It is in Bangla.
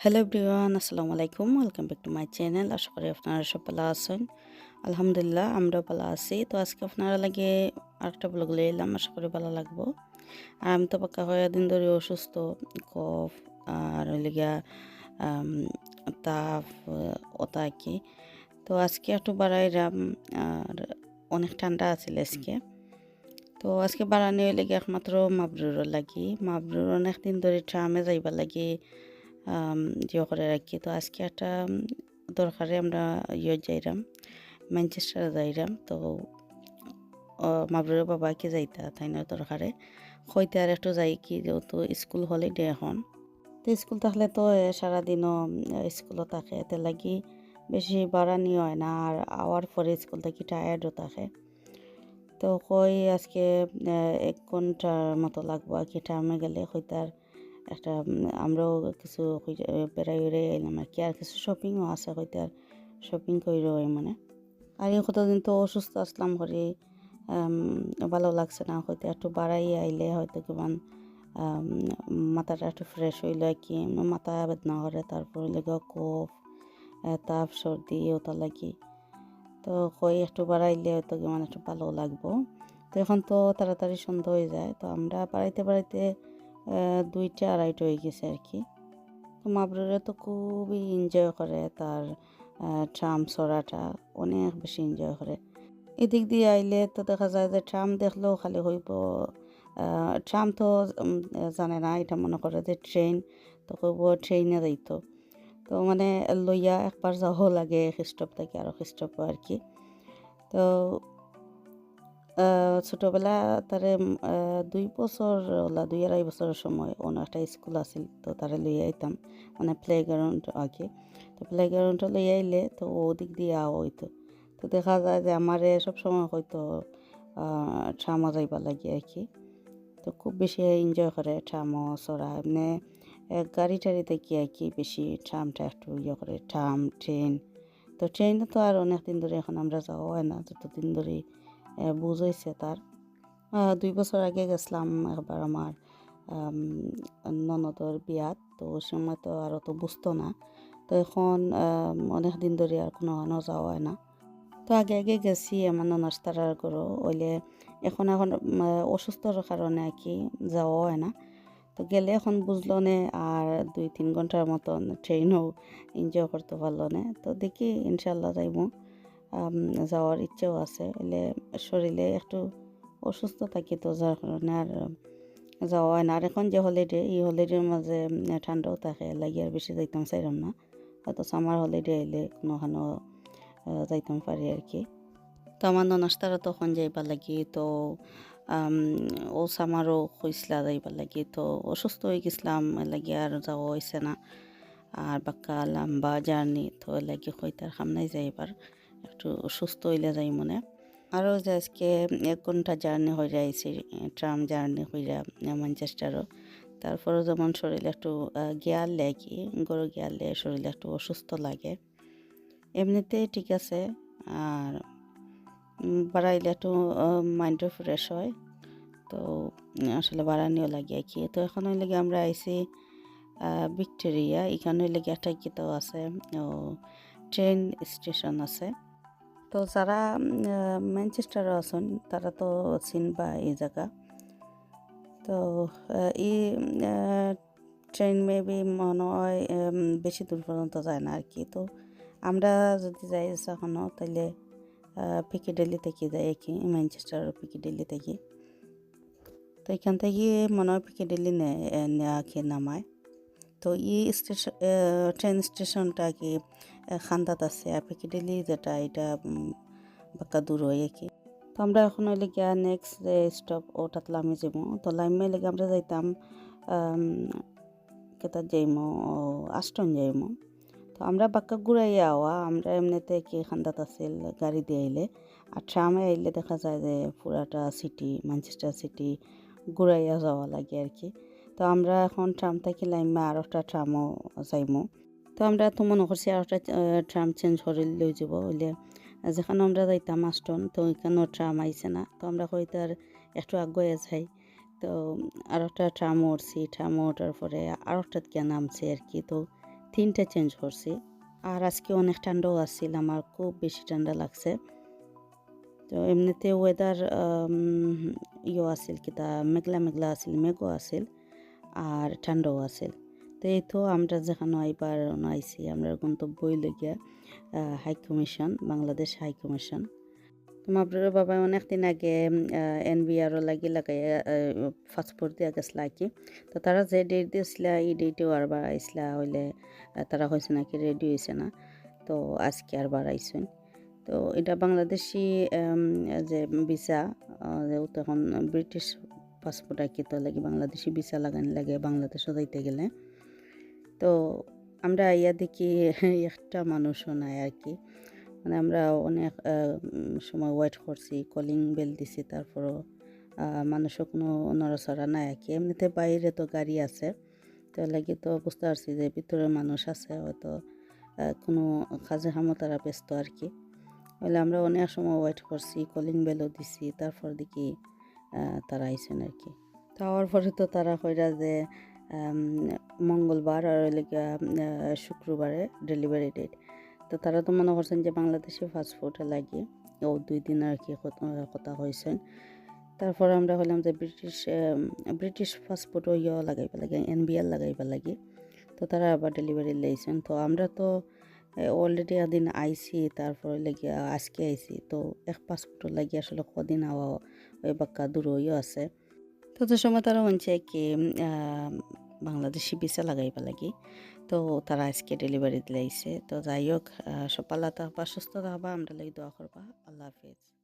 হ্যালো এভরিওয়ান আসসালামু আলাইকুম welcome back to my channel আশা করি আপনারা সব ভালো আছেন আলহামদুলিল্লাহ আমরাও ভালো আছি তো আজকে আপনারা লাগে আরেকটা ব্লগ লিয়ে এলাম আশা করি ভালো লাগবো আর আমি তো পাকা হয়ে দিন ধরে অসুস্থ কফ আর লিগা তাপ ওটা কি তো আজকে একটু বাড়াইলাম আর অনেক ঠান্ডা আছিল আজকে তো আজকে বাড়ানি হইলে একমাত্র মাবরুর লাগি মাবরুর অনেক দিন ধরে ট্রামে যাইবার লাগি ইয়ে করে রাখি। তো আজকে একটা দরকারে আমরা ইয়ে যাইরাম ম্যানচেস্টারে যাইরাম। তো মাবরুরের বাবাকে যাইতা তাই না দরকারে। হইতে আর একটু যাই কি, যেহেতু স্কুল হলিডে এখন। তো স্কুল থাকলে তো সারাদিনও স্কুলও থাকে। এতে লাগি বেশি বাড়া নিয়ে হয় না, আর আওয়ার পরে স্কুল থেকে টায়ার্ডও থাকে। তো কই আজকে এক ঘণ্টার মতো লাগবো, আর কি টার্মে গেলে হইতার একটা আমরাও কিছু বেড়াই বেড়াই এলাম আর কি। আর কিছু শপিংও আছে আর শপিং কইরও মানে। আর এই কতদিন তো অসুস্থ আসলাম করে ভালো লাগছে না হয়তো একটু বাড়াই আইলে হয়তো কিমান মাথাটা একটু ফ্রেশ হইলে কি। মাথা বেদনা করে, তারপর লেগে কফ তাপ, সর্দি ওটা লাগি। তো কই একটু বাড়াইলে হয়তো কেমন একটু ভালো লাগবো। তো এখন তো তাড়াতাড়ি সন্ধ্যা হয়ে যায়, তো আমরা বাড়াইতে বাড়াইতে দুইটা আড়াইটা হয়ে গেছে আর কি। তো মাবরুরে তো খুবই এনজয় করে তার ট্রাম সরাটা অনেক বেশি এনজয় করে। এদিক দিয়ে আইলে তো দেখা যায় যে ট্রাম দেখলেও খালি হইব ট্রাম তো জানে না, এটা মনে করে যে ট্রেন তো কইব ট্রেনে যাইতো। তো মানে লইয়া একবার যাওয়াও লাগে খ্রিস্টপ থেকে আরও খ্রিস্টপ আর কি। তো ছোটোবেলা তারে দুই বছর ওলা, দুই আড়াই বছরের সময় অন্য একটা স্কুল আছিল, তো তারে লইয়া আইতাম মানে প্লে গ্রাউন্ড আগে। তো প্লে গ্রাউন্ডে লইয়া আইলে তো ও দিক দিয়ে হইতো। তো দেখা যায় যে আমারে সবসময় হয়তো ট্রামা যাইবা লাগে আর কি তো খুব বেশি এনজয় করে ট্রামও চড়া, এমনি গাড়ি টাড়িতে কি আর কি বেশি ট্রামটা একটু ইয়ে করে ট্রাম ট্রেন তো ট্রেনে তো আর অনেক দিন ধরে এখন আমরা যাওয়া হয় না, যতদিন ধরে বুঝ হয়েছে তার দুই বছর আগে গেছিলাম একবার আমার ননদর বিয়াত তো ওই সময় তো আর অত বুঝতো না। তো এখন অনেক দিন ধরে আর কোনো আনো যাওয়া হয় না। তো আগে আগে গেছি আমার ননার তারার করো ওইলে এখন এখন অসুস্থর কারণে আর কি যাওয়া হয় না। তো গেলে এখন বুঝলো নে আর দুই তিন ঘন্টার মতন ট্রেনও এনজয় করতে পারলো না। তো দেখি ইনশাল্লাহ যাইব যাওয়ার ইচ্ছেও আছে। এলে শরীরে একটু অসুস্থ থাকি তো যার কারণে আর যাওয়া হয় না আর এখন যে হলিডে এই হলিডের মাঝে ঠান্ডাও থাকে, লাগি আর বেশি যাইতাম চাইলাম না। হয়তো সামার হলিডে এলে কোনোখানো যাইতাম পারি আর কি। তো আমার ননাস্তারা তখন যাইবার লাগি, তো ও সামারও হইসলা যাইবার লাগি, তো অসুস্থ হয়ে গেছিলাম, লাগি আর যাওয়া হয়েছে না। আর বাক্কা লম্বা জার্নি তো লাগি হইতার সামনে যাইবার একটু সুস্থ হইলে যাই মনে। আরও যে আজকে এক ঘণ্টা জার্নি হয়ে যাইছি, ট্রাম জার্নি হয়ে যা ম্যানচেস্টারও তারপরেও যেমন শরীর একটু গিয়ার লেগে, গরু গিয়ার লে শরীর একটু অসুস্থ লাগে। এমনিতেই ঠিক আছে। আর বাড়াইলে একটু মাইন্ডও ফ্রেশ হয়। তো, আসলে বাড়ানিও লাগে কি। তো এখন ওই লেগে আমরা আইসি ভিক্টোরিয়া। এখানে লেগে একটা গীতও আছে, ও ট্রেন স্টেশন আছে। তো যারা ম্যানচেস্টারে আছেন, তারা তো চিনবা এই জায়গা। তো এই ট্রেন মেবি মনে হয় বেশি দূর পর্যন্ত যায় না আর কি তো আমরা যদি যাই এখনও তাহলে পিকিডেলি থেকে যাই কি ম্যানচেস্টার পিকিডেলি থেকে। তো এখান থেকে মনে হয় পিকিডেলি নেওয়া নামায়। তো এই স্টেশন ট্রেন স্টেশনটা কি খান্দাত আছে। আর পিকিডেলি যেটা, এটা বাক্কা দূর হয়ে কি। তো আমরা এখন হইলে গিয়া নেক্সট যে স্টপ ওটাত লামে যাব তো লামে লেগে আমরা যাইতাম কেতার যাইমো আষ্টন যাইমো। তো আমরা বাক্কা ঘুরাইয়া আওয়া, আমরা এমনিতে কি খান্দাত আছিল গাড়ি দিয়ে আইলে। আর ট্রামে আইলে দেখা যায় যে পুরাটা সিটি ম্যানচেস্টার সিটি ঘুরাইয়া যাওয়া লাগে আর কি। তো আমরা এখন ট্রাম থেকে লাইমা আর একটা ট্রামও যাইমো। তো আমরা তো মনে করছি আর একটা ট্রাম চেঞ্জ করে লই যাব হইলে যেখানে আমরা যাইতাম আষ্টন তো ওইখানেও ট্রাম আইছে না। তো আমরা হয়তো আর একটু আগুয়ে যাই। তো আর একটা ট্রাম উঠছি ট্রাম ওঠার পরে আর একটা গিয়া নামছি আর কি, তো তিনটা চেঞ্জ করছি। আর আজকে অনেক ঠান্ডাও আসছিল আমার খুব বেশি ঠান্ডা লাগছে। তো এমনিতে ওয়েদার ইয়ে আছিল কিতা মেঘলা মেঘলা আছিল, মেঘও আছিল, আর ঠান্ডাও আছিল। তো এই তো আমরা যেখানে এবার আইছি, আমরা গন্তব্যই লগিয়া high commission Bangladesh high commission তোমার বাবা অনেক দিন আগে এনবিআরও লাগি লাগাই পাসপোর্ট দিয়া গেছিলা কি। তো তারা যে ডেট দিয়েছিল, এই ডেটেও আর বার আইসলা হইলে তারা হয়েছে নাকি রেডি হয়েছে না। তো আজকে আর বার আইসেন তো এটা বাংলাদেশি যে ভিসা তখন ব্রিটিশ পাসপোর্ট আর কি, তো লাগে বাংলাদেশি ভিসা লাগানি লাগে বাংলাদেশও যাইতে গেলে। তো আমরা ইয়া দেখি একটা মানুষও নাই আর কি মানে আমরা অনেক সময় ওয়েট করছি কলিং বেল দিছি, তারপরও মানুষও কোনো নড়াচড়া নাই আর কি এমনিতে বাইরে তো গাড়ি আছে, তো লাগি তো বুঝতে পারছি যে ভিতরে মানুষ আছে, হয়তো কোনো কাজে হামো তারা ব্যস্ত আর কি হলে আমরা অনেক সময় ওয়েট করছি কলিং বেলও দিছি, তারপর দেখি তারা আইসেন আর কি তাওয়ার পরে তো তারা কইরা যে মঙ্গলবার আর শুক্রবারে ডেলিভারি ডেট তো তারা তো মনে করছেন যে বাংলাদেশি ফাস্টফুডে লাগে। ও দুই দিন আর কি কথা- হয়েছেন। তারপর আমরা হলাম যে ব্রিটিশ ব্রিটিশ ফাস্টফুডও ইয়ে লাগাইবা লাগে এনবিএল লাগাইবা লাগে। তো তারা আবার ডেলিভারি লাইছেন। তো আমরা তো অলরেডি এদিন আইছি, তারপরে লেগে আজকে আইছি। তো এক পাসপোর্টও লাগি আসলে কদিন আওয়া, ওই বাক্কা দূরইও আছে। তো যে সময় তারা হচ্ছে কি বাংলাদেশি ভিসা লাগাইবা লাগি। তো তারা আজকে ডেলিভারি দিলাইছে। তো যাই হোক আল্লাহ থাকবা সুস্থ থাকবা আমরা লাগি দোয়া করবা। আল্লাহ হাফিজ।